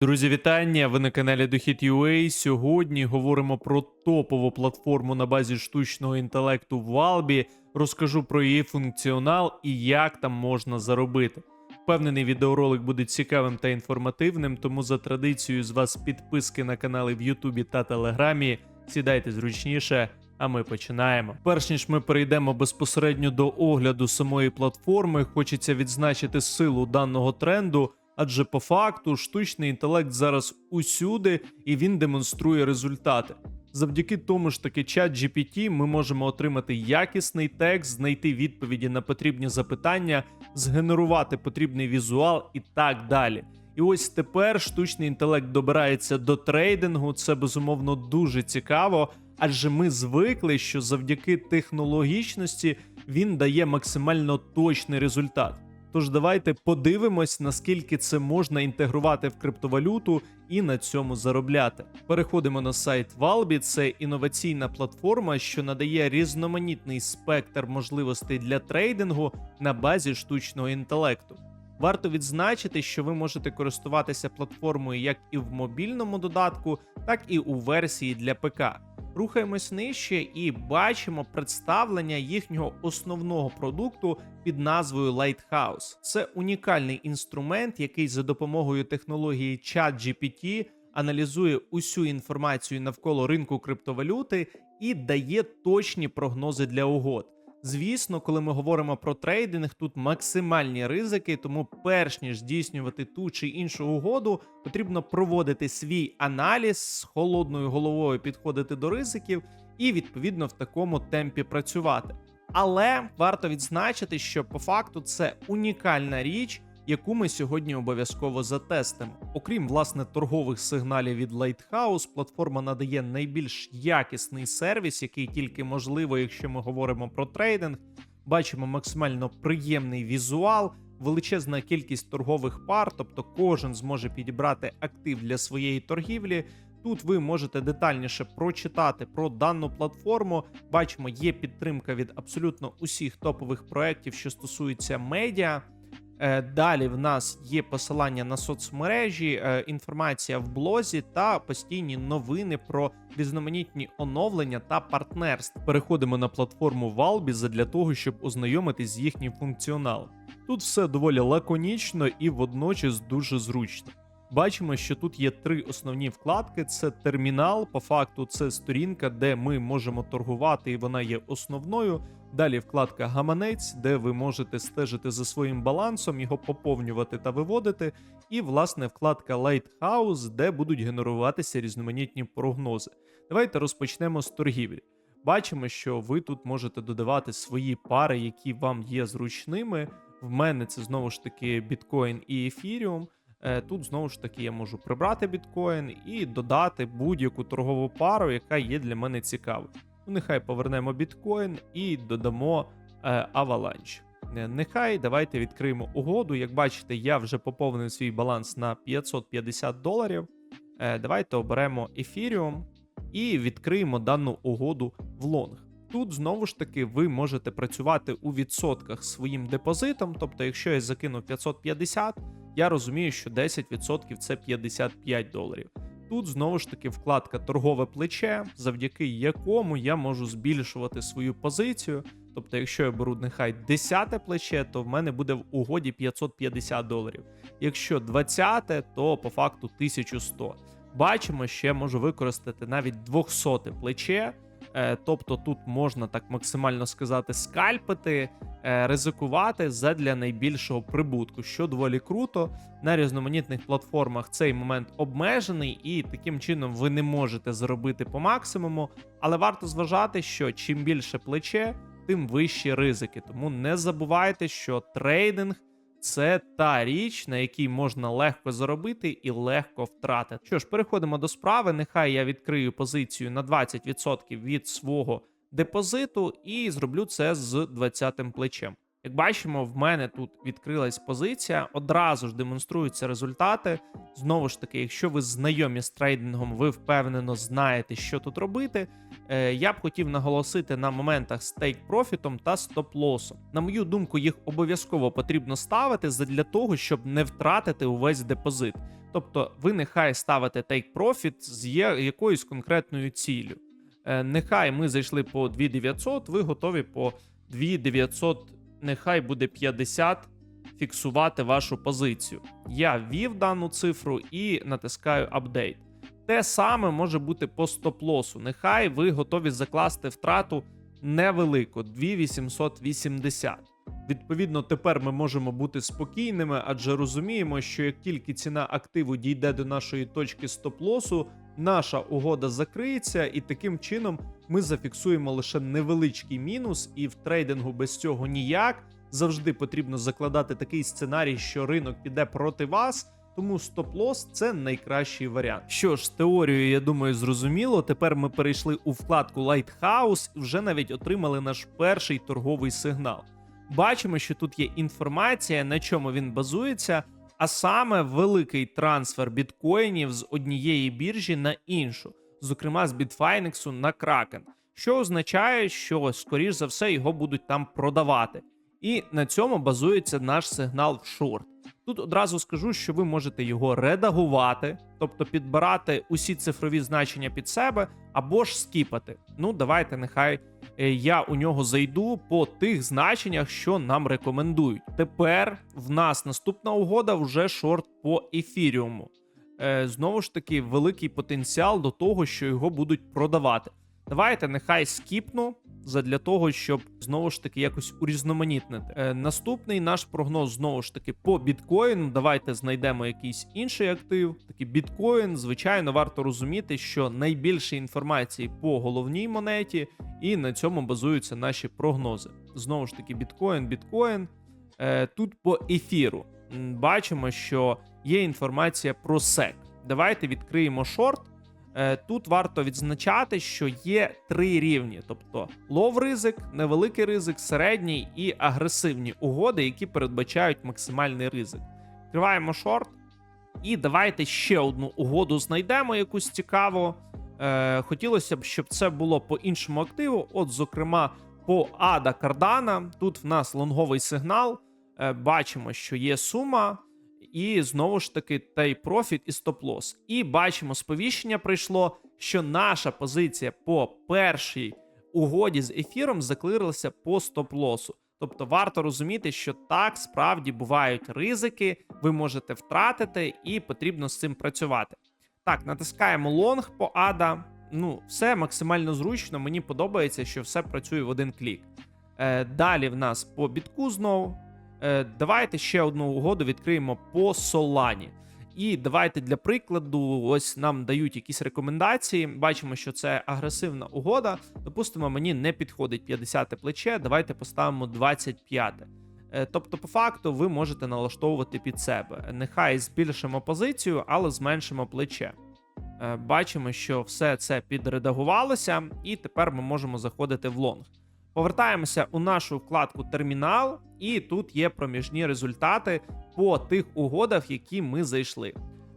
Друзі, вітання! Ви на каналі Дохід.ua. Сьогодні говоримо про топову платформу на базі штучного інтелекту Valby. Розкажу про її функціонал і як там можна заробити. Впевнений, відеоролик буде цікавим та інформативним, тому за традицією з вас підписки на канали в Ютубі та Телеграмі. Сідайте зручніше, а ми починаємо. Перш ніж ми перейдемо безпосередньо до огляду самої платформи, хочеться відзначити силу даного тренду. Адже по факту штучний інтелект зараз усюди і він демонструє результати. Завдяки тому ж таки чат GPT ми можемо отримати якісний текст, знайти відповіді на потрібні запитання, згенерувати потрібний візуал і так далі. І ось тепер штучний інтелект добирається до трейдингу. Це безумовно дуже цікаво, адже ми звикли, що завдяки технологічності він дає максимально точний результат. Тож давайте подивимось, наскільки це можна інтегрувати в криптовалюту і на цьому заробляти. Переходимо на сайт Valby. Це інноваційна платформа, що надає різноманітний спектр можливостей для трейдингу на базі штучного інтелекту. Варто відзначити, що ви можете користуватися платформою як і в мобільному додатку, так і у версії для ПК. Рухаємось нижче і бачимо представлення їхнього основного продукту під назвою Lighthouse. Це унікальний інструмент, який за допомогою технології ChatGPT аналізує усю інформацію навколо ринку криптовалюти і дає точні прогнози для угод. Звісно, коли ми говоримо про трейдинг, тут максимальні ризики, тому перш ніж здійснювати ту чи іншу угоду, потрібно проводити свій аналіз з холодною головою, підходити до ризиків і відповідно в такому темпі працювати. Але варто відзначити, що по факту це унікальна річ, яку ми сьогодні обов'язково затестимо. Окрім власне торгових сигналів від Lighthouse, платформа надає найбільш якісний сервіс, який тільки можливо, якщо ми говоримо про трейдинг. Бачимо максимально приємний візуал, величезна кількість торгових пар, тобто кожен зможе підібрати актив для своєї торгівлі. Тут ви можете детальніше прочитати про дану платформу. Бачимо, є підтримка від абсолютно усіх топових проєктів, що стосуються медіа. Е, Далі в нас є посилання на соцмережі, е, інформація в блозі та постійні новини про різноманітні оновлення та партнерств. Переходимо на платформу Valby для того, щоб ознайомитись з їхнім функціоналом. Тут все доволі лаконічно і водночас дуже зручно. Бачимо, що тут є три основні вкладки: це термінал. По факту, це сторінка, де ми можемо торгувати, і вона є основною. Далі вкладка Гаманець, де ви можете стежити за своїм балансом, його поповнювати та виводити. І, власне, вкладка Lighthouse, де будуть генеруватися різноманітні прогнози. Давайте розпочнемо з торгівлі. Бачимо, що ви тут можете додавати свої пари, які вам є зручними. В мене це знову ж таки біткоін і ефіріум. Е, Тут знову ж таки я можу прибрати біткоін і додати будь-яку торгову пару, яка є для мене цікавою. Ну, нехай повернемо біткоін і додамо е, Avalanche. Е, Нехай давайте відкриємо угоду. Як бачите, я вже поповнив свій баланс на 550 доларів. Давайте оберемо Ethereum і відкриємо дану угоду в лонг. Тут знову ж таки ви можете працювати у відсотках своїм депозитом. Тобто, якщо я закинув 550, я розумію, що 10% це 55 доларів. Тут знову ж таки вкладка торгове плече, завдяки якому я можу збільшувати свою позицію. Тобто, якщо я беру нехай 10 плече, то в мене буде в угоді 550 доларів. Якщо 20, то по факту 1100. Бачимо, що я можу використати навіть 200 плече. Е, Тобто тут можна так максимально сказати скальпити, е, ризикувати задля найбільшого прибутку, що доволі круто. На різноманітних платформах цей момент обмежений, і таким чином ви не можете заробити по максимуму. Але варто зважати, що чим більше плече, тим вищі ризики. Тому не забувайте, що трейдинг це та річ, на якій можна легко заробити і легко втратити. Що ж, переходимо до справи. Нехай я відкрию позицію на 20% від свого депозиту і зроблю це з 20-м плечем. Як бачимо, в мене тут відкрилась позиція, одразу ж демонструються результати. Знову ж таки, якщо ви знайомі з трейдингом, ви впевнено знаєте, що тут робити. Е, Я б хотів наголосити на моментах з тейк-профітом та стоп-лосом. На мою думку, їх обов'язково потрібно ставити для того, щоб не втратити увесь депозит. Тобто ви нехай ставите take profit з якоюсь конкретною ціллю. Е, Нехай ми зайшли по 2900, ви готові по 2900, нехай буде 50 фіксувати вашу позицію. Я ввів дану цифру і натискаю апдейт. Те саме може бути по стоп-лосу. Нехай ви готові закласти втрату невелику 2880. Відповідно, тепер ми можемо бути спокійними, адже розуміємо, що як тільки ціна активу дійде до нашої точки стоп-лосу, наша угода закриється, і таким чином ми зафіксуємо лише невеличкий мінус, і в трейдингу без цього ніяк. Завжди потрібно закладати такий сценарій, що ринок піде проти вас. Тому стоп-лос це найкращий варіант. Що ж, з теорією, я думаю, зрозуміло. Тепер ми перейшли у вкладку Lighthouse і вже навіть отримали наш перший торговий сигнал. Бачимо, що тут є інформація, на чому він базується, а саме великий трансфер біткоїнів з однієї біржі на іншу, зокрема з Bitfinex на Kraken, що означає, що скоріш за все його будуть там продавати. І на цьому базується наш сигнал в шорт. Тут одразу скажу, що ви можете його редагувати, тобто підбирати усі цифрові значення під себе, або ж скіпати. Ну, давайте, нехай е, я у нього зайду по тих значеннях, що нам рекомендують. Тепер в нас наступна угода вже шорт по ефіріуму. Е, знову ж таки, великий потенціал до того, що його будуть продавати. Давайте нехай скіпну задля того, щоб знову ж таки якось урізноманітнити. Е, наступний наш прогноз знову ж таки по біткоїну. Давайте знайдемо якийсь інший актив. Такий біткоін. Звичайно, варто розуміти, що найбільше інформації по головній монеті, і на цьому базуються наші прогнози. Знову ж таки, біткоін, біткоін. Е, тут по ефіру бачимо, що є інформація про SEC. Давайте відкриємо шорт. Е, Тут варто відзначати, що є три рівні: тобто лов ризик, невеликий ризик, середній і агресивні угоди, які передбачають максимальний ризик. Відкриваємо шорт. І давайте ще одну угоду знайдемо, якусь цікаву. Е, хотілося б, щоб це було по іншому активу. От, зокрема, по Ада Кардана. Тут в нас лонговий сигнал. Е, бачимо, що є сума. І знову ж таки take profit і стоп-лосс. І бачимо, сповіщення прийшло, що наша позиція по першій угоді з ефіром заклирилася по стоп-лосу. Тобто варто розуміти, що так справді бувають ризики, ви можете втратити, і потрібно з цим працювати. Так, натискаємо лонг по ада. Ну, все максимально зручно. Мені подобається, що все працює в один клік. Е, далі в нас по бітку знову. Е, давайте ще одну угоду відкриємо по Солані. І давайте для прикладу, ось нам дають якісь рекомендації. Бачимо, що це агресивна угода. Допустимо, мені не підходить 50 плече. Давайте поставимо 25. Е, Тобто, по факту, ви можете налаштовувати під себе. Нехай збільшимо позицію, але зменшимо плече. Е, Бачимо, що все це підредагувалося, і тепер ми можемо заходити в лонг. Повертаємося у нашу вкладку Термінал, і тут є проміжні результати по тих угодах, які ми зайшли.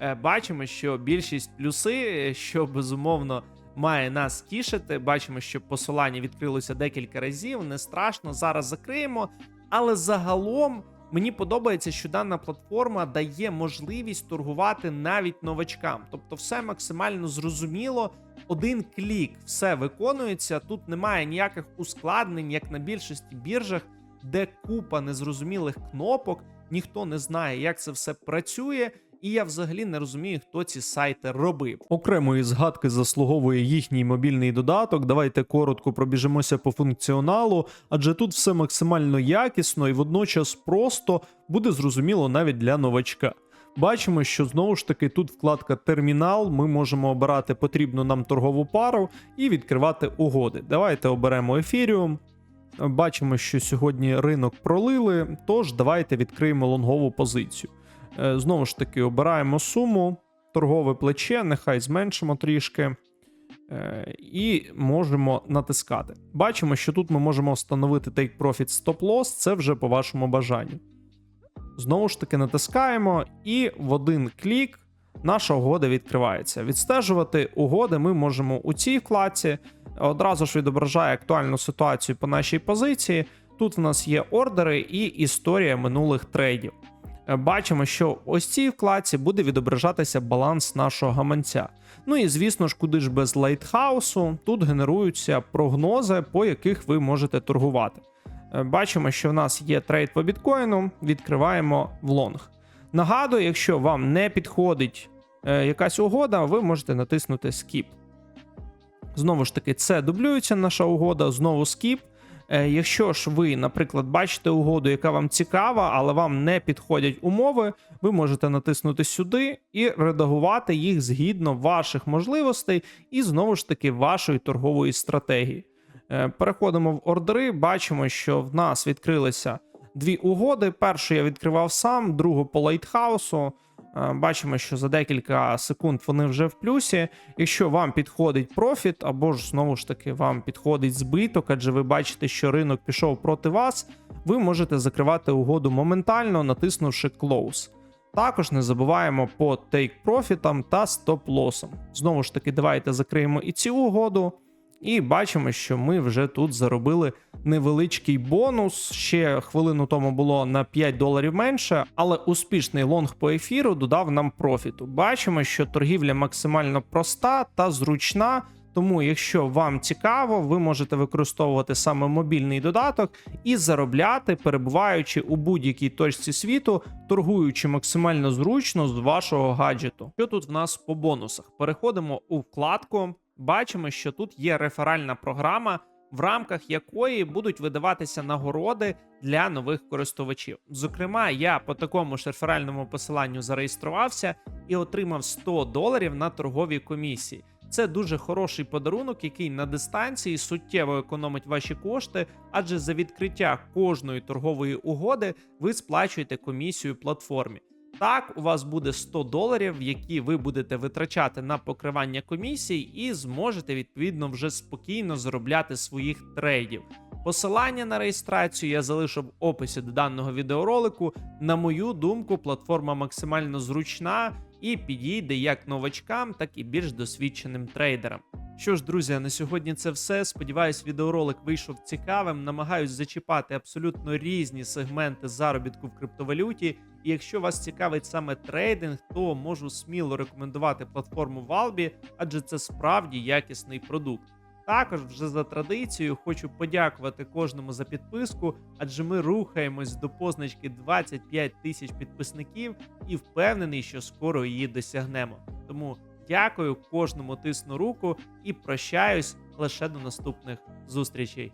Е, Бачимо, що більшість плюси, е, що безумовно має нас тішити. Бачимо, що посилання відкрилося декілька разів. Не страшно, зараз закриємо. Але загалом мені подобається, що дана платформа дає можливість торгувати навіть новачкам. Тобто, все максимально зрозуміло. Один клік, все виконується. Тут немає ніяких ускладнень, як на більшості біржах, де купа незрозумілих кнопок, ніхто не знає, як це все працює. І я взагалі не розумію, хто ці сайти робив. Окремої згадки заслуговує їхній мобільний додаток. Давайте коротко пробіжимося по функціоналу, адже тут все максимально якісно і водночас просто буде зрозуміло навіть для новачка. Бачимо, що знову ж таки тут вкладка Термінал. Ми можемо обирати потрібну нам торгову пару і відкривати угоди. Давайте оберемо Ефіріум. Бачимо, що сьогодні ринок пролили, тож давайте відкриємо лонгову позицію. Е, Знову ж таки, обираємо суму, торгове плече, нехай зменшимо трішки. Е, І можемо натискати. Бачимо, що тут ми можемо встановити Take Profit Stop Loss, це вже по вашому бажанню. Знову ж таки, натискаємо, і в один клік наша угода відкривається. Відстежувати угоди ми можемо у цій вкладці. Одразу ж відображає актуальну ситуацію по нашій позиції. Тут в нас є ордери і історія минулих трейдів. е, бачимо, що ось цій вкладці буде відображатися баланс нашого гаманця. Ну і звісно ж, куди ж без лайтхаусу, тут генеруються прогнози, по яких ви можете торгувати. Е, Бачимо, що в нас є трейд по біткоїну, відкриваємо в лонг. Нагадую, якщо вам не підходить е, якась угода, ви можете натиснути Skip. Знову ж таки, це дублюється наша угода, знову Skip. Е, Якщо ж ви, наприклад, бачите угоду, яка вам цікава, але вам не підходять умови, ви можете натиснути сюди і редагувати їх згідно ваших можливостей і знову ж таки вашої торгової стратегії. Е, Переходимо в ордери, бачимо, що в нас відкрилися дві угоди. Першу я відкривав сам, другу по лайтхаусу. Е, Бачимо, що за декілька секунд вони вже в плюсі. Якщо вам підходить профіт, або ж знову ж таки вам підходить збиток, адже ви бачите, що ринок пішов проти вас, ви можете закривати угоду моментально, натиснувши Close. Також не забуваємо по take профітам та стоп-лосам. Знову ж таки, давайте закриємо і цю угоду. І бачимо, що ми вже тут заробили невеличкий бонус. Ще хвилину тому було на 5 доларів менше, але успішний лонг по ефіру додав нам профіту. Бачимо, що торгівля максимально проста та зручна. Тому, якщо вам цікаво, ви можете використовувати саме мобільний додаток і заробляти, перебуваючи у будь-якій точці світу, торгуючи максимально зручно з вашого гаджету. Що тут в нас по бонусах? Переходимо у вкладку. Бачимо, що тут є реферальна програма, в рамках якої будуть видаватися нагороди для нових користувачів. Зокрема, я по такому ж реферальному посиланню зареєструвався і отримав 100 доларів на торговій комісії. Це дуже хороший подарунок, який на дистанції суттєво економить ваші кошти, адже за відкриття кожної торгової угоди ви сплачуєте комісію платформі. Так, у вас буде 100 доларів, які ви будете витрачати на покривання комісій, і зможете відповідно вже спокійно заробляти своїх трейдів. Посилання на реєстрацію я залишу в описі до даного відеоролику. На мою думку, платформа максимально зручна і підійде як новачкам, так і більш досвідченим трейдерам. Що ж, друзі, на сьогодні це все. Сподіваюсь, відеоролик вийшов цікавим. Намагаюсь зачіпати абсолютно різні сегменти заробітку в криптовалюті. І якщо вас цікавить саме трейдинг, то можу сміло рекомендувати платформу Valby, адже це справді якісний продукт. Також вже за традицією хочу подякувати кожному за підписку, адже ми рухаємось до позначки 25 тисяч підписників і впевнений, що скоро її досягнемо. Тому дякую кожному тисну руку і прощаюсь лише до наступних зустрічей.